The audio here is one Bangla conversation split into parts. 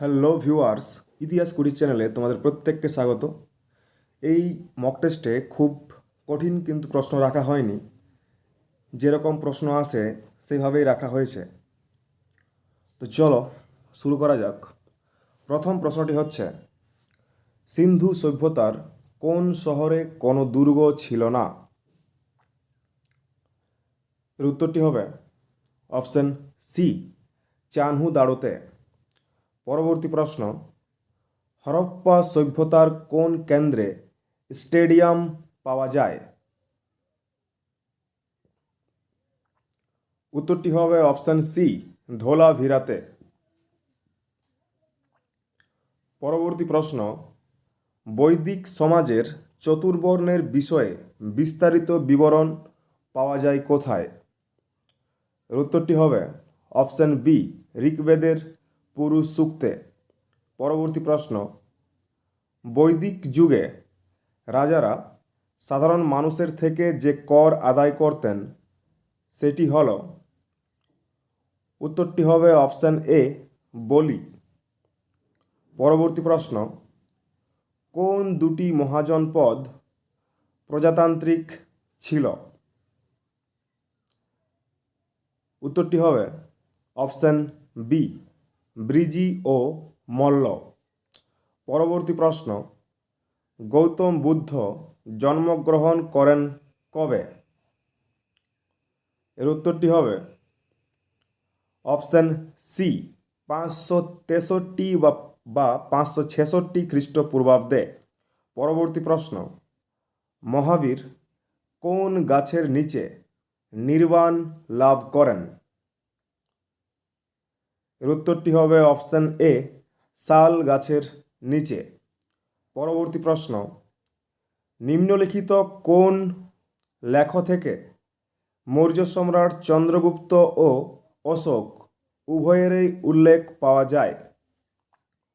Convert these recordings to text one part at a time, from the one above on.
হ্যালো ভিউয়ার্স ইতিহাস কুড়ি চ্যানেলে তোমাদের প্রত্যেককে স্বাগত। এই মক টেস্টে খুব কঠিন কিন্তু প্রশ্ন রাখা হয়নি। যেরকম প্রশ্ন আসে সেইভাবেই রাখা হয়েছে। তো চলো, শুরু করা যাক। প্রথম প্রশ্নটি হচ্ছে, সিন্ধু সভ্যতার কোন শহরে কোনো দুর্গ ছিল না? এর উত্তরটি হবে অপশন সি চানহু দাড়োতে পরবর্তী প্রশ্ন, হরপ্পা সভ্যতার কোন কেন্দ্রে স্টেডিয়াম পাওয়া যায়? উত্তরটি হবে অপশান সি, ধোলাভিরাতে। পরবর্তী প্রশ্ন, বৈদিক সমাজের চতুর্বর্ণের বিষয়ে বিস্তারিত বিবরণ পাওয়া যায় কোথায়? উত্তরটি হবে অপশান বি, ঋগ্বেদের পুরুষ সূক্তে পরবর্তী প্রশ্ন, বৈদিক যুগে রাজারা সাধারণ মানুষের থেকে যে কর আদায় করতেন, সেটি হল, উত্তরটি হবে অপশান এ, বলি। পরবর্তী প্রশ্ন, কোন দুটি মহাজনপদ প্রজাতান্ত্রিক ছিল? উত্তরটি হবে অপশান বি। ব্রিজি ও মল্ল। পরবর্তী প্রশ্ন, গৌতম বুদ্ধ জন্মগ্রহণ করেন কবে? এর উত্তরটি হবে অপশন সি, পাঁচশো তেষট্টি বা বা পাঁচশো ছেষট্টি খ্রিস্টপূর্বাব্দে। পরবর্তী প্রশ্ন, মহাবীর কোন গাছের নিচে নির্বাণ লাভ করেন? এর উত্তরটি হবে অপশান এ, শাল গাছের নিচে। পরবর্তী প্রশ্ন, নিম্নলিখিত কোন লেখ থেকে মৌর্য সম্রাট চন্দ্রগুপ্ত ও অশোক উভয়েরই উল্লেখ পাওয়া যায়?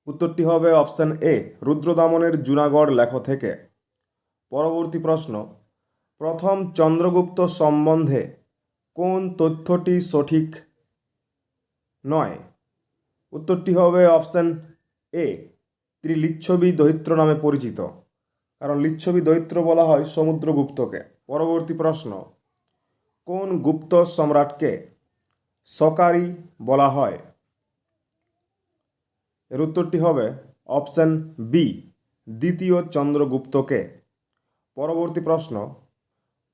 উত্তরটি হবে অপশান এ, রুদ্রদামনের জুনাগড় লেখ থেকে। পরবর্তী প্রশ্ন, প্রথম চন্দ্রগুপ্ত সম্বন্ধে কোন তথ্যটি সঠিক নয়? উত্তরটি হবে অপশন এ তিনি লিচ্ছবি দৈত্র নামে পরিচিত। কারণ লিচ্ছবি দৈত্র বলা হয় সমুদ্রগুপ্তকে। পরবর্তী প্রশ্ন, কোন গুপ্ত সম্রাটকে সকারি বলা হয়? এর উত্তরটি হবে অপশন বি, দ্বিতীয় চন্দ্রগুপ্তকে। পরবর্তী প্রশ্ন,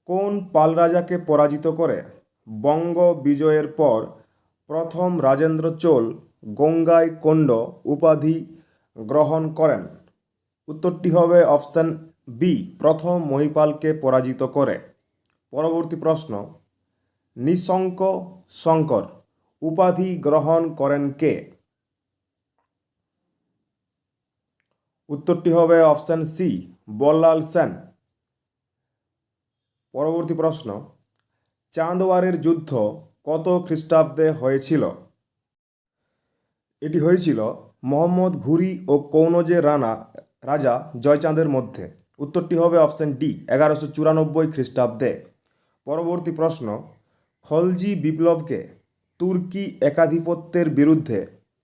কোন পাল রাজাকে পরাজিত করে বঙ্গ বিজয়ের পর প্রথম রাজেন্দ্র চোল গঙ্গাই কোণ্ড উপাধি গ্রহণ করেন। উত্তরটি হবে অপশান বি, প্রথম মহিপালকে পরাজিত করে। পরবর্তী প্রশ্ন, নিঃশঙ্ক শঙ্কর উপাধি গ্রহণ করেন কে? উত্তরটি হবে অপশান সি, বল্লাল সেন। পরবর্তী প্রশ্ন, চাঁদওয়ারের যুদ্ধ কত খ্রিস্টাব্দে হয়েছিল? এটি হয়েছিল মোহাম্মদ ঘুরি ও কৌনজের রানা, রাজা জয়চাঁদের মধ্যে। উত্তরটি হবে অপশন ডি, এগারোশো চুরানব্বই খ্রিস্টাব্দে। পরবর্তী প্রশ্ন, খলজি বিপ্লবকে তুর্কি একাধিপত্যের বিরুদ্ধে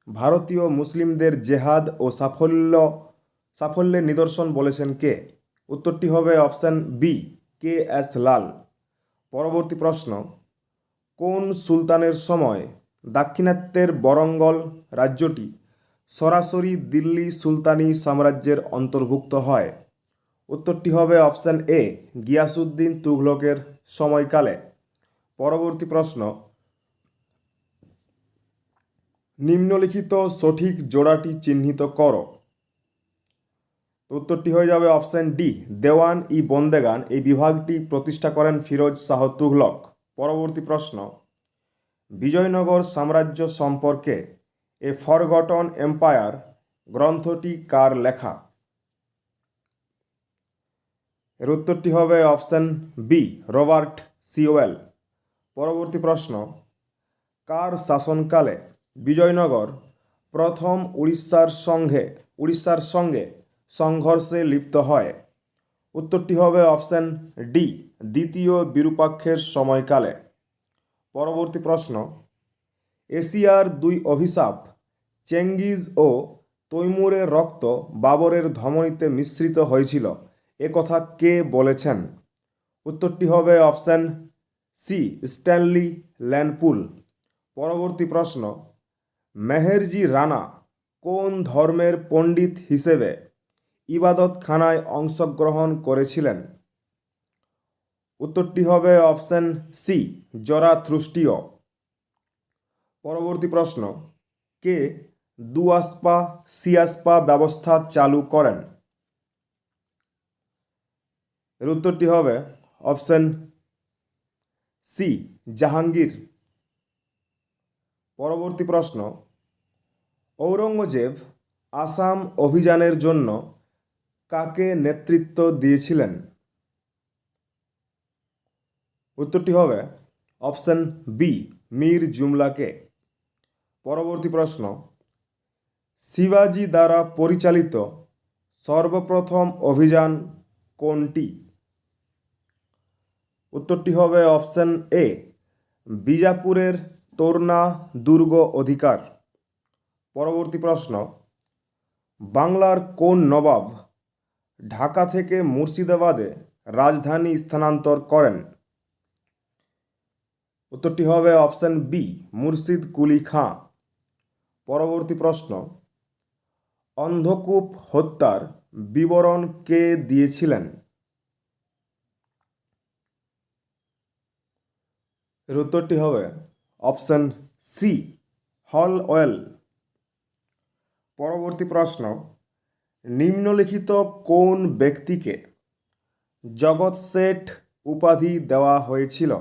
ভারতীয় মুসলিমদের জেহাদ ও সাফল্য, সাফল্যের নিদর্শন বলেছেন কে? উত্তরটি হবে option B, K S Lal. পরবর্তী প্রশ্ন, কোন সুলতানের সময় দাক্ষিণাত্যের বরঙ্গল রাজ্যটি সরাসরি দিল্লি সুলতানি সাম্রাজ্যের অন্তর্ভুক্ত হয়। উত্তরটি হবে অপশান এ গিয়াসুদ্দিন তুঘলকের সময়কালে। পরবর্তী প্রশ্ন, নিম্নলিখিত সঠিক জোড়াটি চিহ্নিত করো। উত্তরটি হয়ে যাবে অপশান ডি, দেওয়ান ই বন্দেগান। এই বিভাগটি প্রতিষ্ঠা করেন ফিরোজ শাহ তুঘলক। পরবর্তী প্রশ্ন বিজয়নগর সাম্রাজ্য সম্পর্কে এ ফরগটন এম্পায়ার গ্রন্থটি কার লেখা? এর উত্তরটি হবে অপশন বি রবার্ট সিওয়েল। পরবর্তী প্রশ্ন, কার শাসনকালে বিজয়নগর প্রথম উড়িষ্যার সঙ্গে উড়িষ্যার সঙ্গে সংঘর্ষে লিপ্ত হয়? উত্তরটি হবে অপশন ডি দ্বিতীয় বিরূপাক্ষের সময়কালে। পরবর্তী প্রশ্ন, এশিয়ার দুই অভিশাপ, চেঙ্গিজ ও তৈমুরের রক্ত বাবরের ধমনীতে মিশ্রিত হয়েছিল, এ কথা কে বলেছেন? উত্তরটি হবে অপশান সি, স্ট্যানলি ল্যানপুল। পরবর্তী প্রশ্ন, মেহেরজি রানা কোন ধর্মের পণ্ডিত হিসেবে ইবাদতখানায় অংশগ্রহণ করেছিলেন? উত্তরটি হবে অপশান সি, জরা জরাথ্রুষ্টীয় পরবর্তী প্রশ্ন, কে দুয়াসপা সিয়াসপা ব্যবস্থা চালু করেন? এর উত্তরটি হবে অপশান সি, জাহাঙ্গীর। পরবর্তী প্রশ্ন, ঔরঙ্গজেব আসাম অভিযানের জন্য কাকে নেতৃত্ব দিয়েছিলেন? উত্তরটি হবে অপশান বি মীর জুমলাকে। পরবর্তী প্রশ্ন, শিবাজি দ্বারা পরিচালিত সর্বপ্রথম অভিযান কোনটি? উত্তরটি হবে অপশান এ বিজাপুরের তোরনা দুর্গ অধিকার। পরবর্তী প্রশ্ন, বাংলার কোন নবাব ঢাকা থেকে মুর্শিদাবাদে রাজধানী স্থানান্তর করেন? উত্তরটি হবে অপশান বি মুর্শিদ কুলি খাঁ। পরবর্তী প্রশ্ন, অন্ধকূপ হত্যার বিবরণ কে দিয়েছিলেন? এর উত্তরটি হবে অপশান সি হল ওয়েল। পরবর্তী প্রশ্ন, নিম্নলিখিত কোন ব্যক্তিকে জগৎ শেঠ উপাধি দেওয়া হয়েছিল?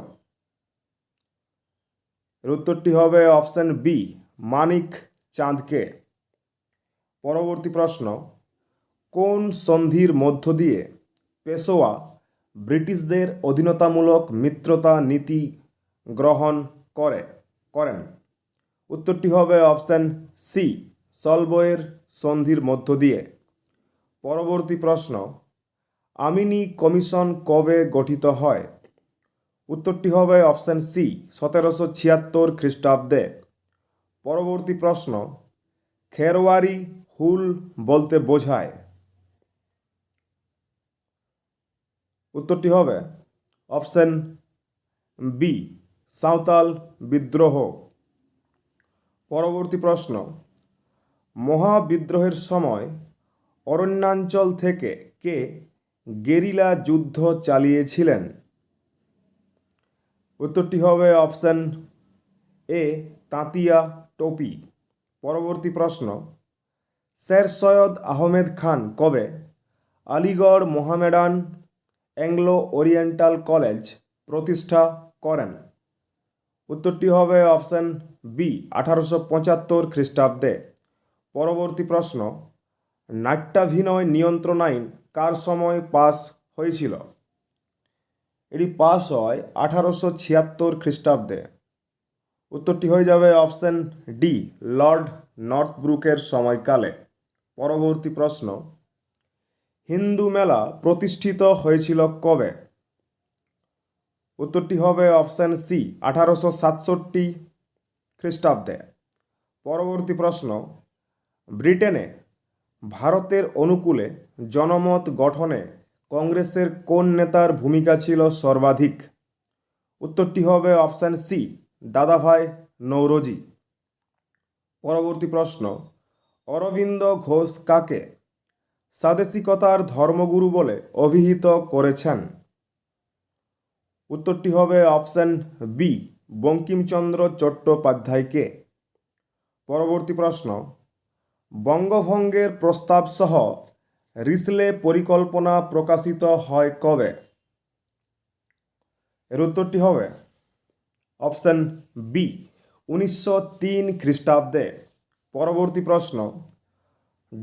এর উত্তরটি হবে অপশান বি, মানিক চাঁদকে। পরবর্তী প্রশ্ন, কোন সন্ধির মধ্য দিয়ে পেশোয়া ব্রিটিশদের অধীনতামূলক মিত্রতা নীতি গ্রহণ করে, করেন? উত্তরটি হবে অপশান সি সলবয়ের সন্ধির মধ্য দিয়ে। পরবর্তী প্রশ্ন, আমিনি কমিশন কবে গঠিত হয়? উত্তরটি হবে অপশান সি, সতেরোশো ছিয়াত্তর খ্রিস্টাব্দে। পরবর্তী প্রশ্ন, খেরওয়ারি হুল বলতে বোঝায়। উত্তরটি হবে অপশান বি, সাঁওতাল বিদ্রোহ। পরবর্তী প্রশ্ন, মহাবিদ্রোহের সময় অরণ্যাঞ্চল থেকে কে গেরিলা যুদ্ধ চালিয়েছিলেন? উত্তরটি হবে অপশান এ, তাঁতিয়া টোপি। পরবর্তী প্রশ্ন, স্যার সৈয়দ আহমেদ খান কবে Aligarh Mohammedan Anglo Oriental College প্রতিষ্ঠা করেন? উত্তরটি হবে অপশান বি, আঠারোশো পঁচাত্তর খ্রিস্টাব্দে। পরবর্তী প্রশ্ন, নাট্যাভিনয় নিয়ন্ত্রণ আইন কার সময় পাস হয়েছিল? এটি পাস হয় আঠারোশো ছিয়াত্তর খ্রিস্টাব্দে। উত্তরটি হয়ে যাবে অপশান ডি, লর্ড নর্থব্রুকের সময়কালে। পরবর্তী প্রশ্ন, হিন্দু মেলা প্রতিষ্ঠিত হয়েছিল কবে? উত্তরটি হবে অপশান সি, আঠারোশো সাতষট্টি খ্রিস্টাব্দে। পরবর্তী প্রশ্ন, ব্রিটেনে ভারতের অনুকূলে জনমত গঠনে কংগ্রেসের কোন নেতার ভূমিকা ছিল সর্বাধিক? উত্তরটি হবে অপশান সি দাদাভাই নৌরজি। পরবর্তী প্রশ্ন, অরবিন্দ ঘোষ কাকে স্বাদেশিকতার ধর্মগুরু বলে অভিহিত করেছেন? উত্তরটি হবে অপশান বি বঙ্কিমচন্দ্র চট্টোপাধ্যায়কে। পরবর্তী প্রশ্ন, বঙ্গভঙ্গের প্রস্তাব সহ রিসলে পরিকল্পনা প্রকাশিত হয় কবে? এর উত্তরটি হবে অপশান বি, উনিশশো তিন খ্রিস্টাব্দে। পরবর্তী প্রশ্ন,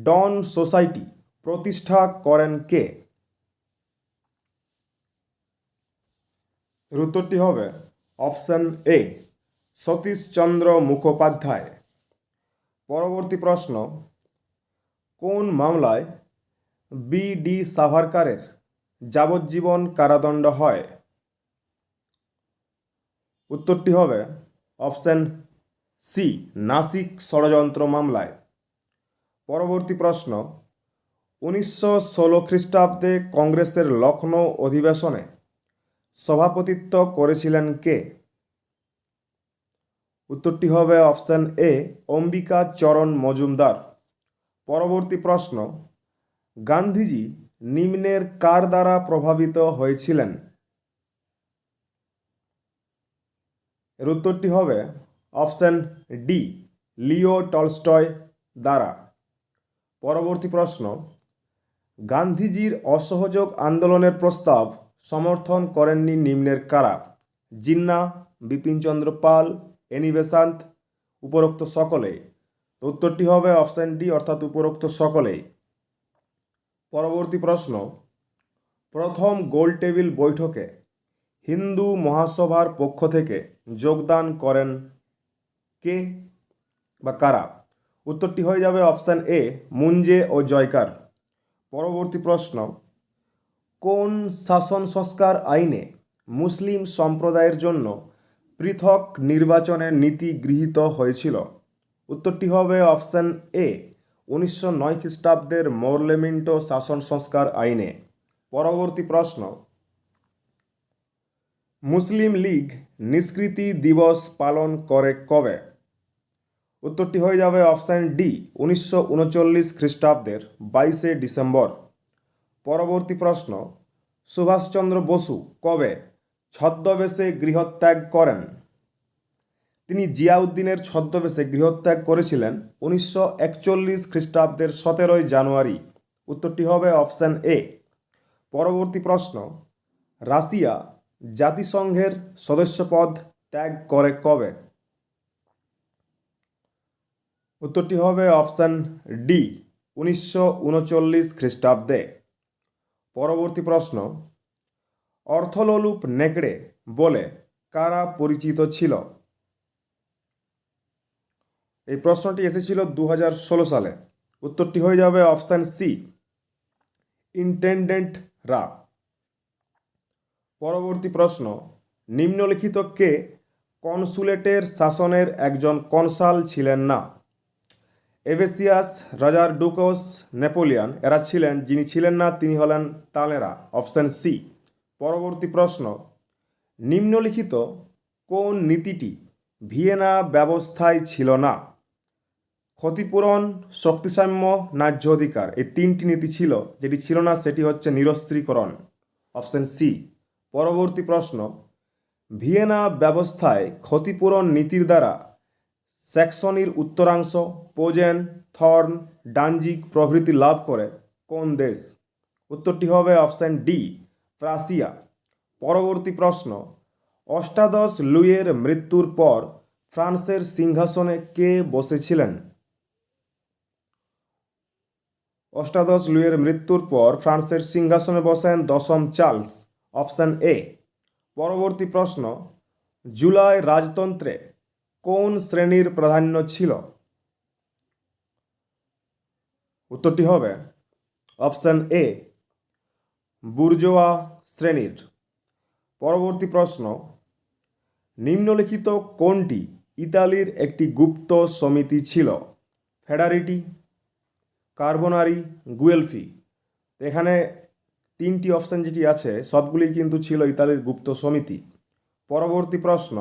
ডন সোসাইটি প্রতিষ্ঠা করেন কে? উত্তরটি হবে অপশান এ, সতীশচন্দ্র মুখোপাধ্যায়। পরবর্তী প্রশ্ন, কোন মামলায় বি ডি সাভারকারের যাবজ্জীবন কারাদণ্ড হয়। উত্তরটি হবে অপশান সি, নাসিক ষড়যন্ত্র মামলায়। পরবর্তী প্রশ্ন, উনিশশো ষোলো খ্রিস্টাব্দে কংগ্রেসের লখনৌ অধিবেশনে সভাপতিত্ব করেছিলেন কে? উত্তরটি হবে অপশন এ, অম্বিকা চরণ মজুমদার। পরবর্তী প্রশ্ন গান্ধীজি নিম্নের কার দ্বারা প্রভাবিত হয়েছিলেন? এর উত্তরটি হবে অপশন ডি, লিও টলস্টয় দ্বারা। পরবর্তী প্রশ্ন, গান্ধীজির অসহযোগ আন্দোলনের প্রস্তাব সমর্থন করেননি নিম্নের কারা? জিন্না বিপিনচন্দ্র পাল, এনি বেসান্ত, উপরোক্ত সকলে উত্তরটি হবে অপশন ডি, অর্থাৎ উপরোক্ত সকলেই। পরবর্তী প্রশ্ন, প্রথম গোল টেবিল বৈঠকে হিন্দু মহাসভার পক্ষ থেকে যোগদান করেন কে বা কারা? উত্তরটি হয়ে যাবে অপশান এ, মুঞ্জে ও জয়কার। পরবর্তী প্রশ্ন, কোন শাসন সংস্কার আইনে মুসলিম সম্প্রদায়ের জন্য পৃথক নির্বাচনের নীতি গৃহীত হয়েছিল? উত্তরটি হবে অপশান এ উনিশশো নয় খ্রিস্টাব্দের মোরলেমিন্টো শাসন সংস্কার আইনে। পরবর্তী প্রশ্ন। মুসলিম লীগ নিষ্কৃতি দিবস পালন করে কবে? উত্তরটি হয়ে যাবে অপশান ডি, উনিশশো উনচল্লিশ খ্রিস্টাব্দের বাইশে ডিসেম্বর। পরবর্তী প্রশ্ন, সুভাষচন্দ্র বসু কবে ছদ্মবেশে গৃহত্যাগ করেন? তিনি জিয়াউদ্দিনের ছদ্মবেশে গৃহত্যাগ করেছিলেন উনিশশো একচল্লিশ খ্রিস্টাব্দের সতেরোই জানুয়ারি। উত্তরটি হবে অপশান এ। পরবর্তী প্রশ্ন, রাশিয়া জাতিসংঘের সদস্যপদ ত্যাগ করে কবে? উত্তরটি হবে অপশান ডি, উনিশশো উনচল্লিশ খ্রিস্টাব্দে। পরবর্তী প্রশ্ন, অর্থলোলুপ নেকড়ে বলে কারা পরিচিত ছিল? এই প্রশ্নটি এসেছিল দু হাজার ষোলো সালে। উত্তরটি হয়ে যাবে অপশান সি, ইন্টেন্ডেন্ট রা। পরবর্তী প্রশ্ন, নিম্নলিখিত কে কনসুলেটের শাসনের একজন কনসাল ছিলেন না? এভেসিয়াস রাজার ডুকোস নেপোলিয়ান, এরা ছিলেন, যিনি ছিলেন না, তিনি হলেন তালেরা। অপশান সি, পরবর্তী প্রশ্ন, নিম্নলিখিত কোন নীতিটি ভিয়েনা ব্যবস্থায় ছিল না? ক্ষতিপূরণ, শক্তিসাম্য, ন্যায্য অধিকার এই তিনটি নীতি ছিল। যেটি ছিল না, সেটি হচ্ছে নিরস্ত্রীকরণ। অপশন সি, পরবর্তী প্রশ্ন, ভিয়েনা ব্যবস্থায় ক্ষতিপূরণ নীতির দ্বারা স্যাক্সনির উত্তরাংশ, পোজেন, থর্ন, ডানজিক প্রভৃতি লাভ করে কোন দেশ? উত্তরটি হবে অপশন ডি প্রাসিয়া পরবর্তী প্রশ্ন, অষ্টাদশ লুইয়ের মৃত্যুর পর ফ্রান্সের সিংহাসনে কে বসেছিলেন? অষ্টাদশ লুইয়ের মৃত্যুর পর ফ্রান্সের সিংহাসনে বসেন দশম চার্লস, অপশন এ। পরবর্তী প্রশ্ন, জুলাই রাজতন্ত্রে কোন শ্রেণির প্রাধান্য ছিল? উত্তরটি হবে অপশন এ, বুর্জোয়া শ্রেণির। পরবর্তী প্রশ্ন, নিম্নলিখিত কোনটি ইতালির একটি গুপ্ত সমিতি ছিল? ফেডারিটি কার্বনারি গুয়েলফি এখানে তিনটি অপশান যেটি আছে, সবগুলি কিন্তু ছিল ইতালির গুপ্ত সমিতি। পরবর্তী প্রশ্ন,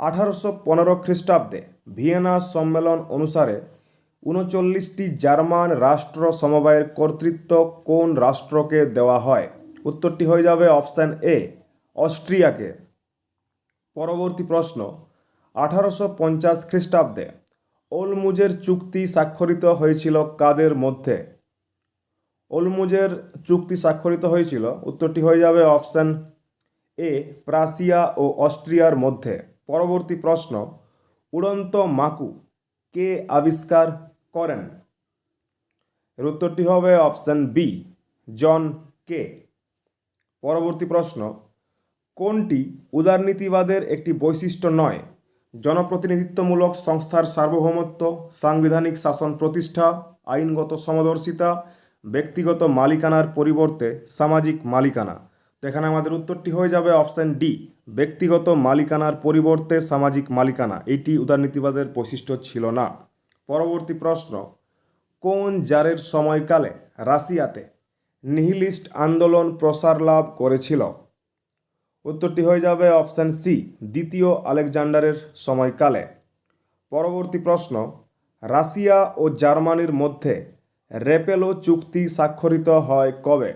আঠারোশো পনেরো খ্রিস্টাব্দে ভিয়েনা সম্মেলন অনুসারে উনচল্লিশটি জার্মান রাষ্ট্র সমবায়ের কর্তৃত্ব কোন রাষ্ট্রকে দেওয়া হয়? উত্তরটি হয়ে যাবে অপশান এ, অস্ট্রিয়াকে। পরবর্তী প্রশ্ন, আঠারোশো পঞ্চাশ খ্রিস্টাব্দে ওলমুজের চুক্তি স্বাক্ষরিত হয়েছিল কাদের মধ্যে? ওলমুজের চুক্তি স্বাক্ষরিত হয়েছিল, উত্তরটি হয়ে যাবে অপশান এ, প্রাসিয়া ও অস্ট্রিয়ার মধ্যে। পরবর্তী প্রশ্ন, উড়ন্ত মাকু কে আবিষ্কার করেন? এর উত্তরটি হবে অপশান বি, জন কে। পরবর্তী প্রশ্ন, কোনটি উদারনীতিবাদের একটি বৈশিষ্ট্য নয়? জনপ্রতিনিধিত্বমূলক সংস্থার সার্বভৌমত্ব, সাংবিধানিক শাসন প্রতিষ্ঠা, আইনগত সমদর্শিতা, ব্যক্তিগত মালিকানার পরিবর্তে সামাজিক মালিকানা। এখানে আমাদের উত্তরটি হয়ে যাবে অপশান ডি, ব্যক্তিগত মালিকানার পরিবর্তে সামাজিক মালিকানা। এটি উদারনীতিবাদের বৈশিষ্ট্য ছিল না। পরবর্তী প্রশ্ন, কোন জারের সময়কালে রাশিয়াতে নিহিলিস্ট আন্দোলন প্রসার লাভ করেছিল? উত্তরটি হয়ে যাবে অপশান সি, দ্বিতীয় আলেকজান্ডারের সময়কালে। পরবর্তী প্রশ্ন, রাশিয়া ও জার্মানির মধ্যে রেপেলো চুক্তি স্বাক্ষরিত হয় কবে?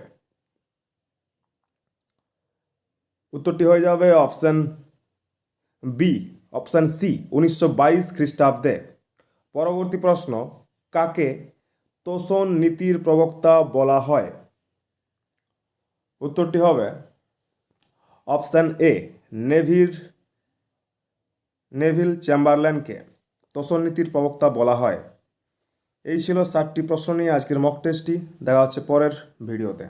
উত্তরটি হয়ে যাবে অপশান বি অপশান সি, উনিশশো বাইশ খ্রিস্টাব্দে। পরবর্তী প্রশ্ন, কাকে তোষণ নীতির প্রবক্তা বলা হয়? উত্তরটি হবে অপশান এ, নেভির, নেভিল চেম্বারল্যান্ডকে তোষণ নীতির প্রবক্তা বলা হয়। এই ছিল সাতটি প্রশ্ন নিয়ে আজকের মক টেস্টটি দেখা হচ্ছে পরের ভিডিওতে।